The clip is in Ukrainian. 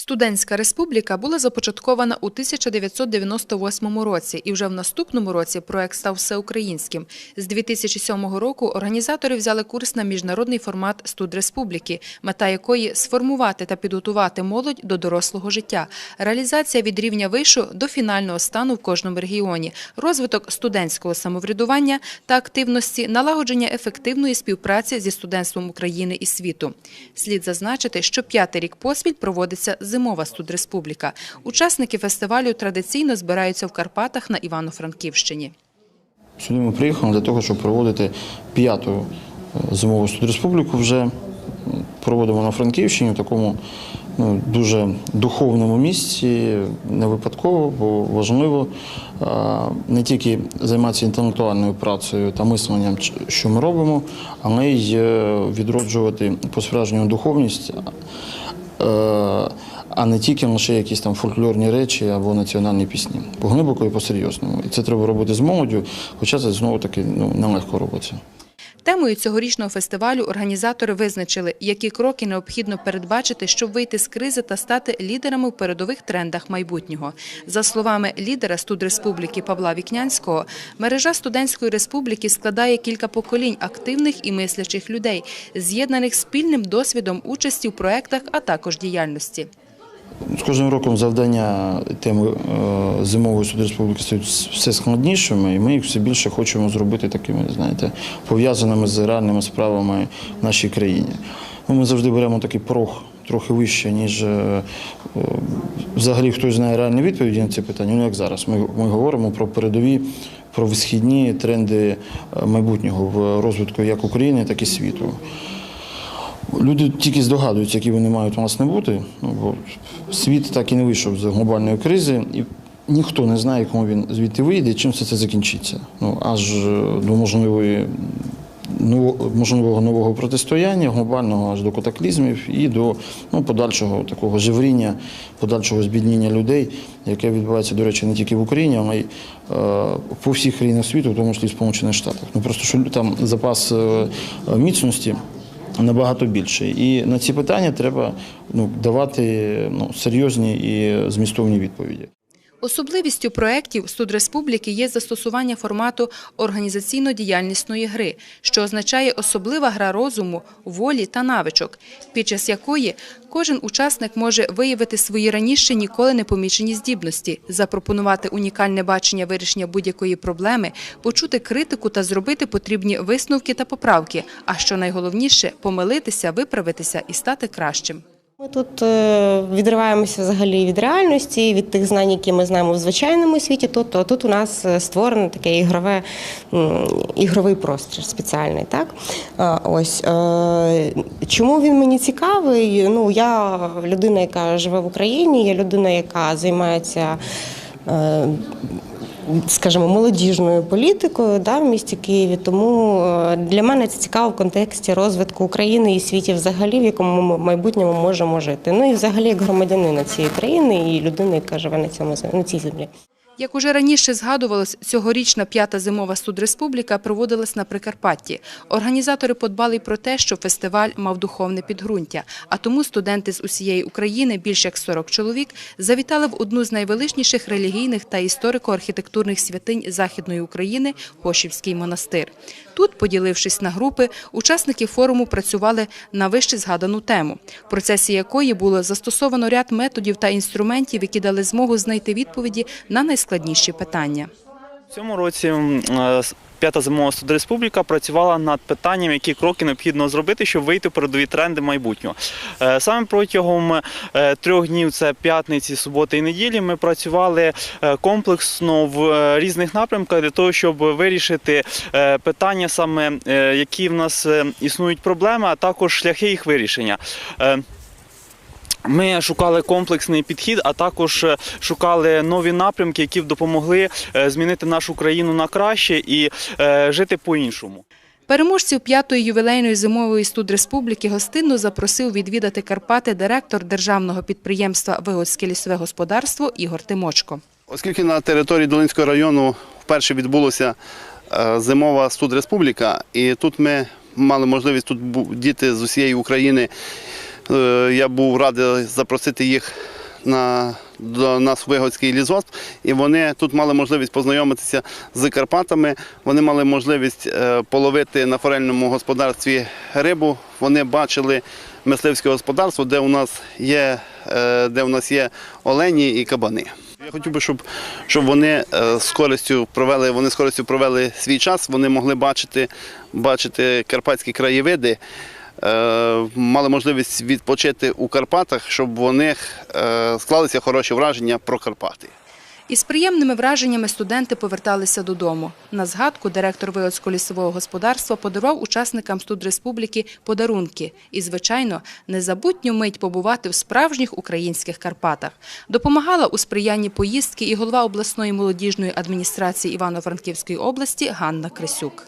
Студентська республіка була започаткована у 1998 році, і вже в наступному році проект став всеукраїнським. З 2007 року організатори взяли курс на міжнародний формат студреспубліки, мета якої сформувати та підготувати молодь до дорослого життя, реалізація від рівня вишу до фінального стану в кожному регіоні, розвиток студентського самоврядування та активності, налагодження ефективної співпраці зі студентством України і світу. Слід зазначити, що п'ятий рік поспіль проводиться зимова студреспубліка. Учасники фестивалю традиційно збираються в Карпатах на Івано-Франківщині. Сюди ми приїхали для того, щоб проводити п'яту е, зимову студреспубліку. Вже проводимо на Франківщині в такому ну, дуже духовному місці, не випадково, бо важливо е, не тільки займатися інтелектуальною працею та мисленням, що ми робимо, але й е, відроджувати по-справжньому духовність. А не тільки лише якісь там фольклорні речі або національні пісні. Поглибоко і по-серйозному. І це треба робити з молоддю, хоча це знову таки ну, нелегко робиться. Темою цьогорічного фестивалю організатори визначили, які кроки необхідно передбачити, щоб вийти з кризи та стати лідерами в передових трендах майбутнього. За словами лідера студреспубліки Павла Вікнянського, мережа студентської республіки складає кілька поколінь активних і мислячих людей, з'єднаних спільним досвідом участі в проектах, а також діяльності. З кожним роком завдання теми е, зимової студреспубліки стають все складнішими, і ми їх все більше хочемо зробити такими, знаєте, пов'язаними з реальними справами в нашій країні. Ну, ми завжди беремо такий порог трохи вище, ніж е, взагалі хтось знає реальні відповіді на ці питання. Ну як зараз. Ми, ми говоримо про передові, про висхідні тренди е, майбутнього в розвитку як України, так і світу. Люди тільки здогадуються, які вони мають власне бути. Ну, бо світ так і не вийшов з глобальної кризи, і ніхто не знає, кому він звідти вийде чим все це закінчиться. Ну, аж е, до можливої. Можливого нового протистояння, глобального аж до катаклізмів і до ну, подальшого такого живріння, подальшого збідніння людей, яке відбувається, до речі, не тільки в Україні, але й е, по всіх країнах світу, в тому числі в Сполучених Штатах. Ну просто що там запас е, міцності набагато більше. І на ці питання треба ну, давати ну, серйозні і змістовні відповіді. Особливістю проєктів Студреспубліки є застосування формату організаційно-діяльнісної гри, що означає особлива гра розуму, волі та навичок, під час якої кожен учасник може виявити свої раніше ніколи не помічені здібності, запропонувати унікальне бачення вирішення будь-якої проблеми, почути критику та зробити потрібні висновки та поправки, а що найголовніше – помилитися, виправитися і стати кращим. Ми тут е, відриваємося взагалі від реальності, від тих знань, які ми знаємо в звичайному світі. Тут, то тут у нас е, створено таке ігрове, ігровий простір спеціальний. Так? Ось. е, Чому він мені цікавий? Ну, я людина, яка живе в Україні, я людина, яка займається. Скажімо, молодіжною політикою да, в місті Києві. Тому е, для мене це цікаво в контексті розвитку України і світі взагалі, в якому ми в майбутньому можемо жити. Ну і взагалі як громадянина цієї країни і людина, яка живе на цьому на цій землі. Як уже раніше згадувалось, цьогорічна п'ята зимова студреспубліка проводилась на Прикарпатті. Організатори подбали про те, що фестиваль мав духовне підґрунтя, а тому студенти з усієї України, більш як 40 чоловік, завітали в одну з найвеличніших релігійних та історико-архітектурних святинь Західної України – Хошівський монастир. Тут, поділившись на групи, учасники форуму працювали на вище згадану тему, в процесі якої було застосовано ряд методів та інструментів, які дали змогу знайти відповіді на найскладніші питання. В цьому році е, п'ята зимова студреспубліка працювала над питанням, які кроки необхідно зробити, щоб вийти в передові тренди майбутнього. Е, Саме протягом е, трьох днів, це п'ятниці, суботи і неділі, ми працювали комплексно в різних напрямках для того, щоб вирішити питання, саме які в нас існують проблеми, а також шляхи їх вирішення. Ми шукали комплексний підхід, а також е, шукали нові напрямки, які б допомогли е, змінити нашу країну на краще і е, жити по-іншому. Переможців п'ятої ювілейної зимової студреспубліки гостинно запросив відвідати Карпати директор державного підприємства Вигодське лісове господарство Ігор Тимочко. Оскільки на території Долинського району вперше відбулася зимова студреспубліка, і тут ми мали можливість тут діти з усієї України Я був радий запросити їх на, до нас Вигодський лісгосп, і вони тут мали можливість познайомитися з Карпатами. Вони мали можливість е, половити на форельному господарстві рибу. Вони бачили мисливське господарство, де у нас є, е, де у нас є олені і кабани. Я хотів би, щоб, щоб вони е, з користю провели, вони з користю провели свій час, вони могли бачити, бачити карпатські краєвиди, е, мали можливість відпочити у Карпатах, щоб у них е, склалися хороші враження про Карпати. Із приємними враженнями студенти поверталися додому. На згадку директор Виоцького лісового господарства подарував учасникам студреспубліки подарунки і, звичайно, незабутню мить побувати в справжніх українських Карпатах. Допомагала у сприянні поїздки і голова обласної молодіжної адміністрації Івано-Франківської області Ганна Крисюк.